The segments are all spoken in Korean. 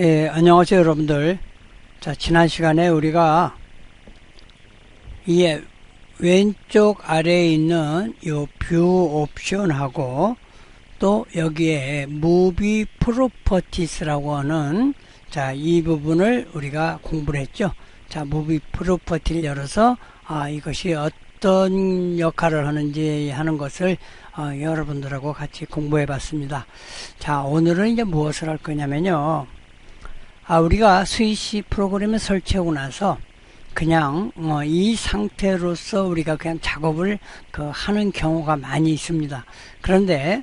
예, 안녕하세요 여러분들. 자 지난 시간에 우리가 이 왼쪽 아래에 있는 요뷰 옵션하고 또 여기에 무비 프로퍼티스라고 하는 자 이 부분을 우리가 공부를 했죠. 자 무비 프로퍼티를 열어서 아 이것이 어떤 역할을 하는지 하는 것을 어, 여러분들하고 같이 공부해 봤습니다. 자 오늘은 이제 무엇을 할 거냐면요 아, 우리가 스위시 프로그램을 설치하고 나서 그냥 어, 이 상태로서 우리가 그냥 작업을 그 하는 경우가 많이 있습니다. 그런데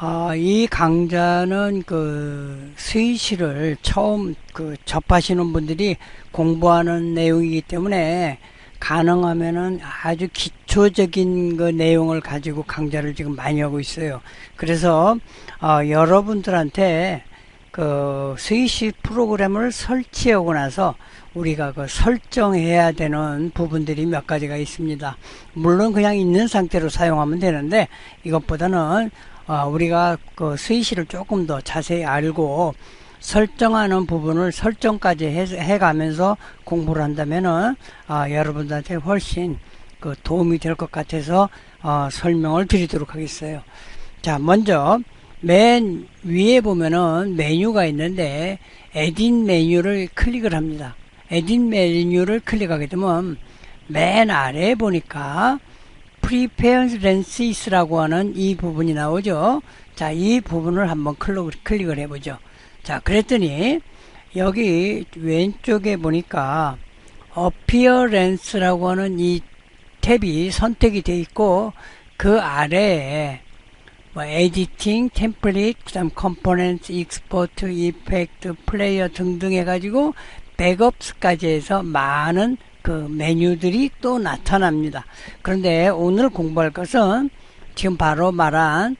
어, 이 강좌는 그 스위시를 처음 그 접하시는 분들이 공부하는 내용이기 때문에 가능하면은 아주 기초적인 그 내용을 가지고 강좌를 지금 많이 하고 있어요. 그래서 어, 여러분들한테 그 스위시 프로그램을 설치하고 나서 우리가 그 설정해야 되는 부분들이 몇 가지가 있습니다. 물론 그냥 있는 상태로 사용하면 되는데 이것보다는 어 우리가 그 스위시를 조금 더 자세히 알고 설정하는 부분을 설정까지 해, 해가면서 공부를 한다면은 어 여러분들한테 훨씬 그 도움이 될 것 같아서 어 설명을 드리도록 하겠어요. 자, 먼저 맨 위에 보면은 메뉴가 있는데 에딧 메뉴를 클릭을 합니다. 에딧 메뉴를 클릭하게 되면 맨 아래에 보니까 Preferences라고 하는 이 부분이 나오죠. 자, 이 부분을 한번 클릭을 해보죠. 자, 그랬더니 여기 왼쪽에 보니까 Appearance라고 하는 이 탭이 선택이 되어 있고 그 아래에 뭐 에디팅, 템플릿, 그다음 컴포넌트, 익스포트, 이펙트, 플레이어 등등 해가지고 백업스까지 해서 많은 그 메뉴들이 또 나타납니다. 그런데 오늘 공부할 것은 지금 바로 말한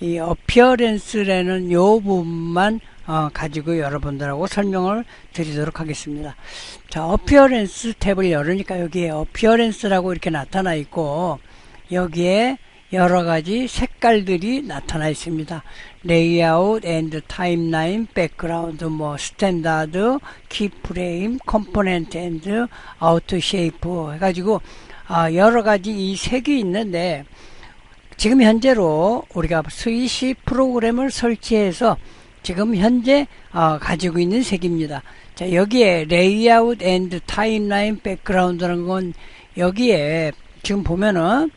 이 어피어렌스라는 요 부분만 어, 가지고 여러분들하고 설명을 드리도록 하겠습니다. 자, 어피어렌스 탭을 열으니까 여기에 어피어렌스라고 이렇게 나타나 있고 여기에 여러 가지 색깔들이 나타나 있습니다. 레이아웃 앤드 타임라인, 백그라운드, 뭐 스탠다드, 키프레임, 컴포넌트 앤드 아우트 쉐이프 해 가지고 아, 여러 가지 이 색이 있는데 지금 현재로 우리가 스위시 프로그램을 설치해서 지금 현재 어, 가지고 있는 색입니다. 자 여기에 레이아웃 앤드 타임라인 백그라운드라는 건 여기에 지금 보면은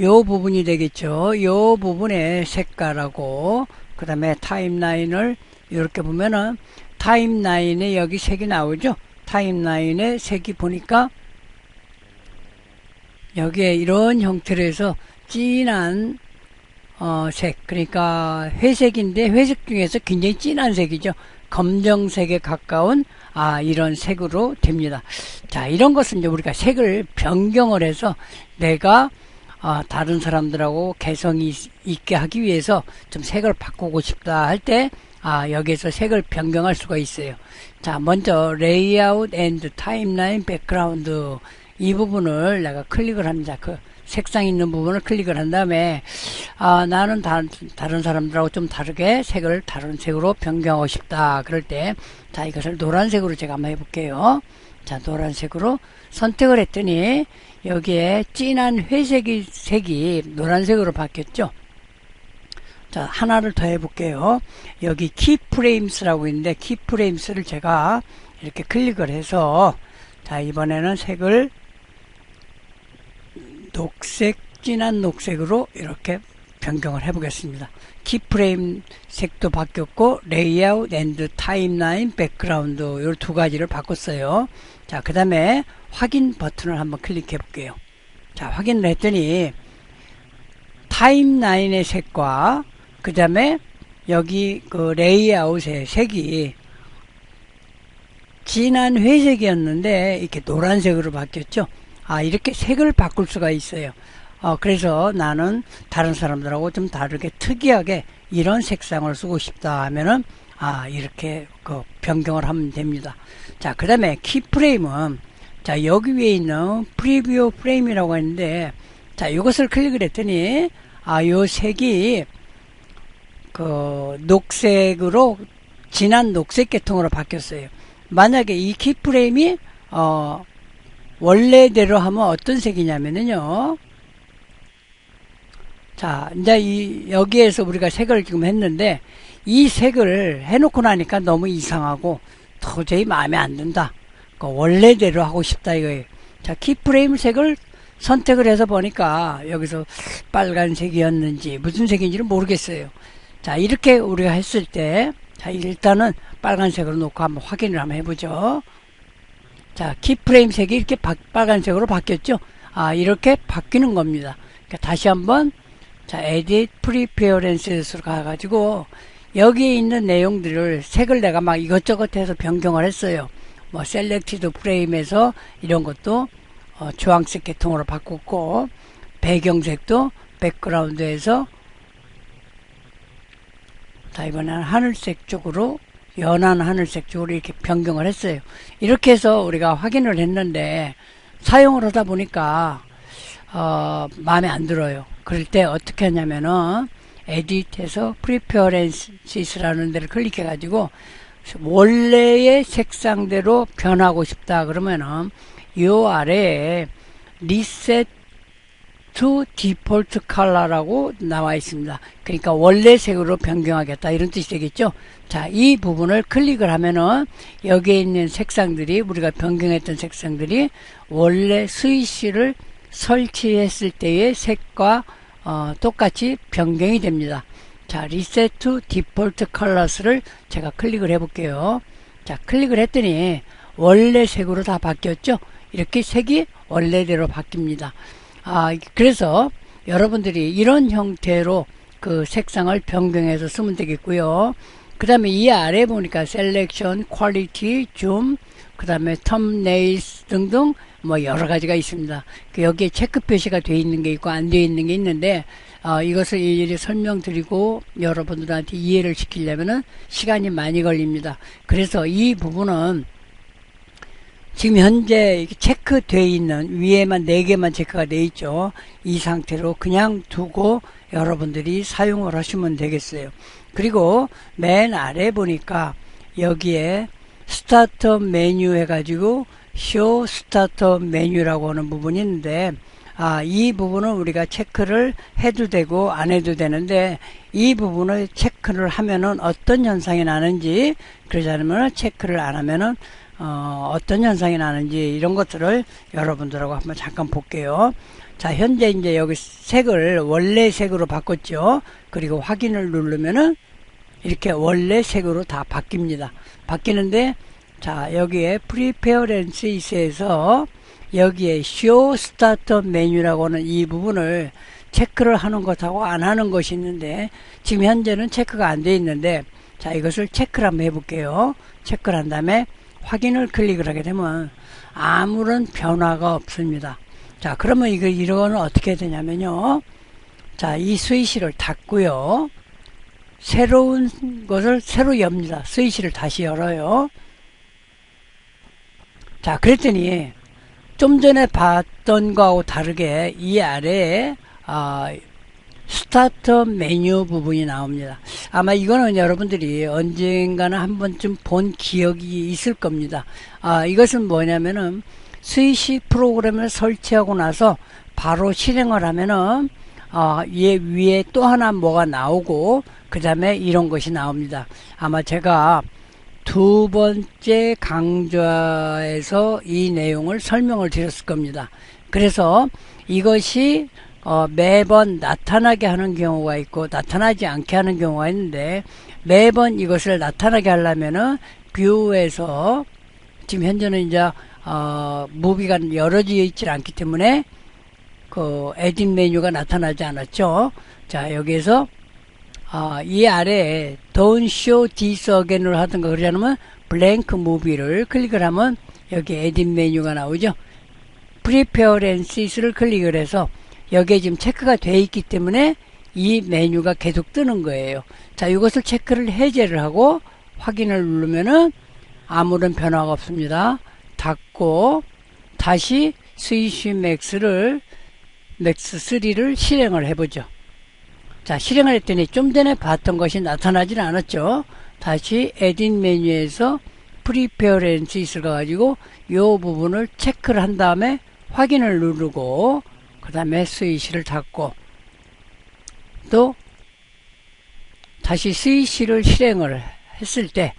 요 부분이 되겠죠. 요 부분의 색깔하고 그 다음에 타임라인을 이렇게 보면은 타임라인에 여기 색이 나오죠. 타임라인에 색이 보니까 여기에 이런 형태로 해서 진한 어, 색 그러니까 회색인데 회색 중에서 굉장히 진한 색이죠. 검정색에 가까운 아 이런 색으로 됩니다. 자 이런 것은 이제 우리가 색을 변경을 해서 내가 어, 다른 사람들하고 개성이 있게 하기 위해서 좀 색을 바꾸고 싶다 할 때 아, 여기에서 색을 변경할 수가 있어요. 자, 먼저 레이아웃 앤드 타임라인 백그라운드 이 부분을 내가 클릭을 합니다. 그 색상 있는 부분을 클릭을 한 다음에 아, 나는 다, 다른 사람들하고 좀 다르게 색을 다른 색으로 변경하고 싶다. 그럴 때 자, 이것을 노란색으로 제가 한번 해 볼게요. 자, 노란색으로 선택을 했더니 여기에 진한 회색이 색이 노란색으로 바뀌었죠. 자, 하나를 더 해볼게요. 여기 키프레임스라고 있는데 키프레임스를 제가 이렇게 클릭을 해서 자, 이번에는 색을 녹색, 진한 녹색으로 이렇게 변경을 해보겠습니다. 키프레임 색도 바뀌었고 레이아웃 앤드 타임라인 백그라운드 이 두 가지를 바꿨어요. 자, 그 다음에 확인 버튼을 한번 클릭해 볼게요. 자, 확인을 했더니 타임라인의 색과 그 다음에 여기 그 레이아웃의 색이 진한 회색이었는데 이렇게 노란색으로 바뀌었죠. 아, 이렇게 색을 바꿀 수가 있어요. 어, 그래서 나는 다른 사람들하고 좀 다르게 특이하게 이런 색상을 쓰고 싶다 하면은 아, 이렇게 그 변경을 하면 됩니다. 자, 그 다음에 키프레임은 자, 여기 위에 있는 프리뷰 프레임이라고 하는데 자, 이것을 클릭을 했더니 아, 요 색이 그 녹색으로 진한 녹색 계통으로 바뀌었어요. 만약에 이 키프레임이 어, 원래대로 하면 어떤 색이냐면요. 자, 이제 이 여기에서 우리가 색을 지금 했는데 이 색을 해놓고 나니까 너무 이상하고 도저히 마음에 안 든다. 그 원래대로 하고 싶다 이거예요. 자, 키프레임 색을 선택을 해서 보니까 여기서 빨간색이었는지 무슨 색인지는 모르겠어요. 자, 이렇게 우리가 했을 때, 자, 일단은 빨간색으로 놓고 한번 확인을 한번 해보죠. 자, 키프레임 색이 이렇게 바, 빨간색으로 바뀌었죠? 아, 이렇게 바뀌는 겁니다. 그러니까 다시 한번, 자, Edit Preferences로 가가지고, 여기에 있는 내용들을 색을 내가 막 이것저것 해서 변경을 했어요. 뭐, 셀렉티드 프레임에서 이런 것도 어, 주황색 계통으로 바꿨고, 배경색도 백그라운드에서 자, 이번에는 하늘색 쪽으로 연한 하늘색 쪽으로 이렇게 변경을 했어요. 이렇게 해서 우리가 확인을 했는데 사용을 하다 보니까 어, 마음에 안 들어요. 그럴 때 어떻게 하냐면은 에디트에서 프리퍼런시스라는 데를 클릭해 가지고 원래의 색상대로 변하고 싶다 그러면은 요 아래에 리셋 to default color라고 나와 있습니다. 그러니까 원래 색으로 변경하겠다 이런 뜻이 되겠죠. 자, 이 부분을 클릭을 하면은 여기에 있는 색상들이 우리가 변경했던 색상들이 원래 스위치를 설치했을 때의 색과 어, 똑같이 변경이 됩니다. 자, 리셋 to default colors를 제가 클릭을 해 볼게요. 자, 클릭을 했더니 원래 색으로 다 바뀌었죠. 이렇게 색이 원래대로 바뀝니다. 아, 그래서 여러분들이 이런 형태로 그 색상을 변경해서 쓰면 되겠고요. 그 다음에 이 아래 보니까 셀렉션, 퀄리티, 줌, 그 다음에 텀네일스 등등 뭐 여러 가지가 있습니다. 그 여기에 체크 표시가 되어 있는 게 있고 안 되어 있는 게 있는데 어, 이것을 일일이 설명드리고 여러분들한테 이해를 시키려면 시간이 많이 걸립니다. 그래서 이 부분은 지금 현재 체크되어 있는 위에만 4개만 체크가 되어 있죠. 이 상태로 그냥 두고 여러분들이 사용을 하시면 되겠어요. 그리고 맨 아래 보니까 여기에 스타터 메뉴 해가지고 쇼 스타터 메뉴라고 하는 부분이 있는데 아, 이 부분은 우리가 체크를 해도 되고 안 해도 되는데 이 부분을 체크를 하면은 어떤 현상이 나는지 그러지 않으면 체크를 안 하면은 어, 어떤 현상이 나는지 이런 것들을 여러분들하고 한번 잠깐 볼게요. 자, 현재 이제 여기 색을 원래 색으로 바꿨죠. 그리고 확인을 누르면은 이렇게 원래 색으로 다 바뀝니다. 바뀌는데 자, 여기에 프리페어렌스에서 여기에 쇼 스타터 메뉴라고 하는 이 부분을 체크를 하는 것하고 안 하는 것이 있는데 지금 현재는 체크가 안 돼 있는데 자, 이것을 체크를 한번 해볼게요. 체크를 한 다음에 확인을 클릭을 하게 되면 아무런 변화가 없습니다. 자, 그러면 이거, 이거는 어떻게 되냐면요. 자, 이 스위치를 닫고요. 새로운 것을 새로 엽니다. 스위치를 다시 열어요. 자, 그랬더니 좀 전에 봤던 거하고 다르게 이 아래에 아, 스타트 메뉴 부분이 나옵니다. 아마 이거는 여러분들이 언젠가는 한 번쯤 본 기억이 있을 겁니다. 아, 이것은 뭐냐면은 스위시 프로그램을 설치하고 나서 바로 실행을 하면은 어, 얘 위에 또 하나 뭐가 나오고 그 다음에 이런 것이 나옵니다. 아마 제가 두 번째 강좌에서 이 내용을 설명을 드렸을 겁니다. 그래서 이것이 어, 매번 나타나게 하는 경우가 있고 나타나지 않게 하는 경우가 있는데 매번 이것을 나타나게 하려면은 뷰에서 지금 현재는 이제 어, 무비가 열어져 있지 않기 때문에 그 에딧 메뉴가 나타나지 않았죠. 자 여기에서 어, 이 아래에 Don't Show This Again을 하든가 그러지 않으면 블랭크 무비를 클릭을 하면 여기 에딧 메뉴가 나오죠. Preferences를 클릭을 해서 여기에 지금 체크가 돼 있기 때문에 이 메뉴가 계속 뜨는 거예요. 자, 이것을 체크를 해제를 하고 확인을 누르면은 아무런 변화가 없습니다. 닫고 다시 스위시 맥스를 맥스 3를 실행을 해보죠. 자, 실행을 했더니 좀 전에 봤던 것이 나타나질 않았죠. 다시 에딘 메뉴에서 프리페어렌스 있을 가지고 이 부분을 체크를 한 다음에 확인을 누르고 그 다음에 스위치를 닫고 또 다시 스위치를 실행을 했을 때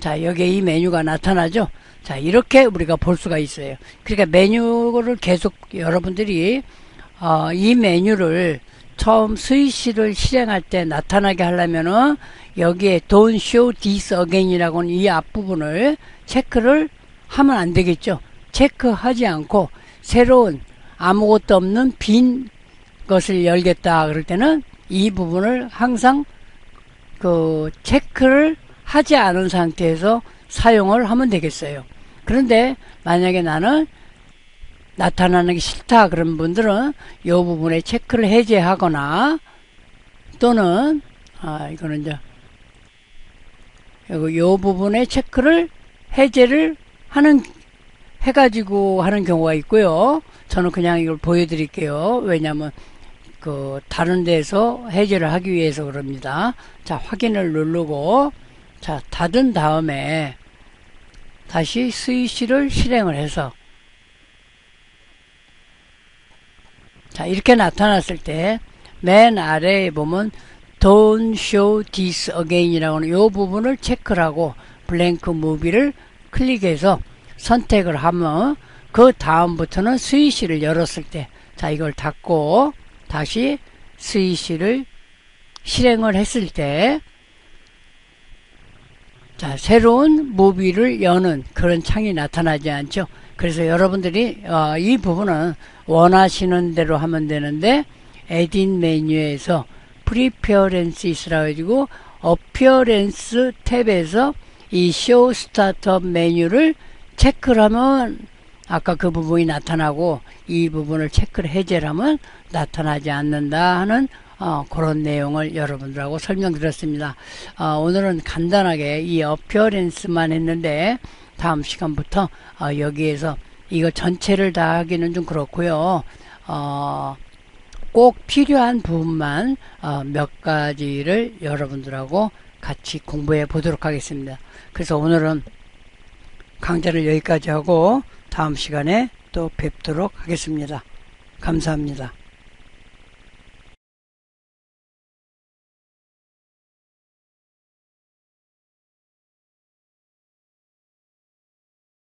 자, 여기에 이 메뉴가 나타나죠? 자, 이렇게 우리가 볼 수가 있어요. 그러니까 메뉴를 계속 여러분들이, 어, 이 메뉴를 처음 스위치를 실행할 때 나타나게 하려면은 여기에 don't show this again이라고는 이 앞부분을 체크를 하면 안 되겠죠. 체크하지 않고 새로운 아무것도 없는 빈 것을 열겠다 그럴 때는 이 부분을 항상 그 체크를 하지 않은 상태에서 사용을 하면 되겠어요. 그런데 만약에 나는 나타나는 게 싫다 그런 분들은 이 부분에 체크를 해제하거나 또는 아 이거는 이제 요, 요 부분에 체크를 해제를 하는 해가지고 하는 경우가 있고요. 저는 그냥 이걸 보여드릴게요. 왜냐하면 그 다른 데서 해제를 하기 위해서 그럽니다. 자 확인을 누르고 자 닫은 다음에 다시 스위치를 실행을 해서. 자 이렇게 나타났을 때 맨 아래에 보면 Don't show this again 이라고 하는 이 부분을 체크를 하고 블랭크 무비를 클릭해서 선택을 하면 그 다음부터는 스위치를 열었을 때 자 이걸 닫고 다시 스위치를 실행을 했을 때 자, 새로운 무비를 여는 그런 창이 나타나지 않죠. 그래서 여러분들이 어, 이 부분은 원하시는 대로 하면 되는데 에딘 메뉴에서 프리페어렌스이스라 가지고 어피어렌스 탭에서 이 쇼 스타트업 메뉴를 체크를 하면 아까 그 부분이 나타나고 이 부분을 체크를 해제를 하면 나타나지 않는다 하는 어, 그런 내용을 여러분들하고 설명드렸습니다. 어, 오늘은 간단하게 이 어피어렌스만 했는데 다음 시간부터 어, 여기에서 이거 전체를 다 하기는 좀 그렇고요. 어, 꼭 필요한 부분만 어, 몇 가지를 여러분들하고 같이 공부해 보도록 하겠습니다. 그래서 오늘은 강좌를 여기까지 하고 다음 시간에 또 뵙도록 하겠습니다. 감사합니다.